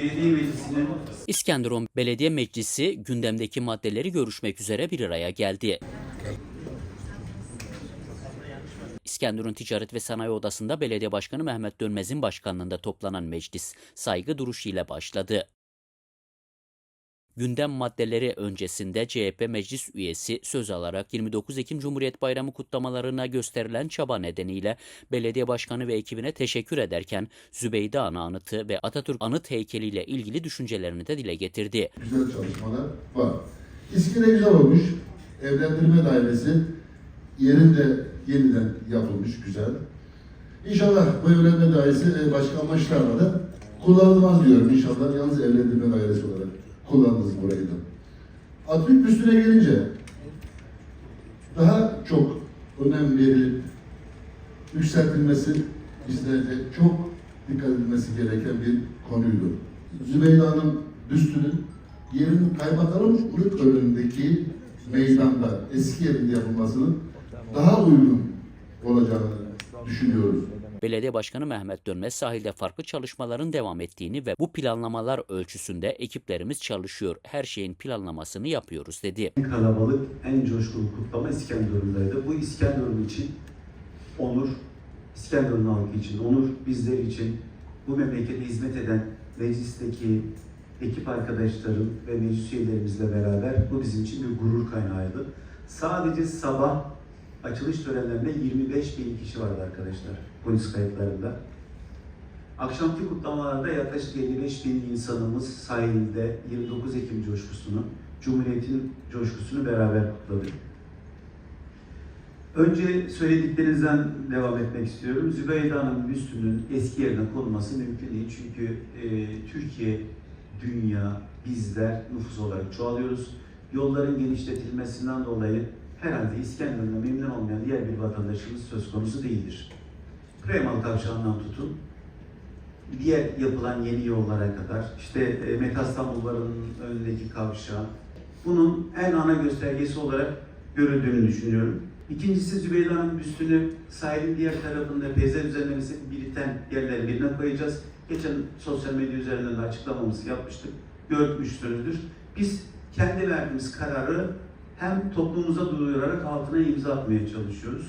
Belediye Meclisi'nin İskenderun Belediye Meclisi gündemdeki maddeleri görüşmek üzere bir araya geldi. İskenderun Ticaret ve Sanayi Odası'nda Belediye Başkanı Mehmet Dönmez'in başkanlığında toplanan meclis saygı duruşu ile başladı. Gündem maddeleri öncesinde CHP meclis üyesi söz alarak 29 Ekim Cumhuriyet Bayramı kutlamalarına gösterilen çaba nedeniyle belediye başkanı ve ekibine teşekkür ederken Zübeyde Ana anıtı ve Atatürk anıt heykeliyle ilgili düşüncelerini de dile getirdi. güzel çalışmalar var. İskele güzel olmuş. Evlendirme dairesi yerinde yeniden yapılmış güzel. İnşallah bu evlenme dairesi e, başka amaçlarla da kullanılmaz diyorum inşallah. Yalnız evlendirme dairesi olarak kullanırız burayı da. Atatürk üstüne gelince daha çok önem verilip yükseltilmesi bizlerce çok dikkat edilmesi gereken bir konuydu. Zübeyde Hanım büstünün yerin kaymakamlık önündeki meydanda eski yerinde yapılmasının daha uygun olacağını düşünüyoruz. Belediye Başkanı Mehmet Dönmez sahilde farklı çalışmaların devam ettiğini ve bu planlamalar ölçüsünde ekiplerimiz çalışıyor. Her şeyin planlamasını yapıyoruz dedi. en kalabalık, en coşkulu kutlama İskenderun'daydı. Bu İskenderun için onur, İskenderun halkı için onur, bizler için bu memlekete hizmet eden meclisteki ekip arkadaşlarım ve meclis üyelerimizle beraber bu bizim için bir gurur kaynağıydı. Sadece sabah açılış törenlerinde 25 bin kişi vardı arkadaşlar polis kayıtlarında. Akşamki kutlamalarda yaklaşık 55 bin insanımız sahilde 29 Ekim coşkusunu, Cumhuriyet'in coşkusunu beraber kutladık. Önce söylediklerinizden devam etmek istiyorum. Zübeyde Hanım büstünün eski yerine konulması mümkün değil. Çünkü e, Türkiye, dünya, bizler nüfus olarak çoğalıyoruz. Yolların genişletilmesinden dolayı herhalde İskenderun'da memnun olmayan diğer bir vatandaşımız söz konusu değildir. Kremalı Kavşağı'ndan tutun, diğer yapılan yeni yollara kadar, işte e, Metastanbul Varı'nın önündeki kavşağı, bunun en ana göstergesi olarak görüldüğünü düşünüyorum. İkincisi Zübeyde Hanım büstünü sahilin diğer tarafında peyzaj düzenlemesi biriten yerlerin birine koyacağız. Geçen sosyal medya üzerinden de açıklamamızı yapmıştık. Görmüşsünüzdür. Biz kendi verdiğimiz kararı hem toplumumuza duyurarak altına imza atmaya çalışıyoruz.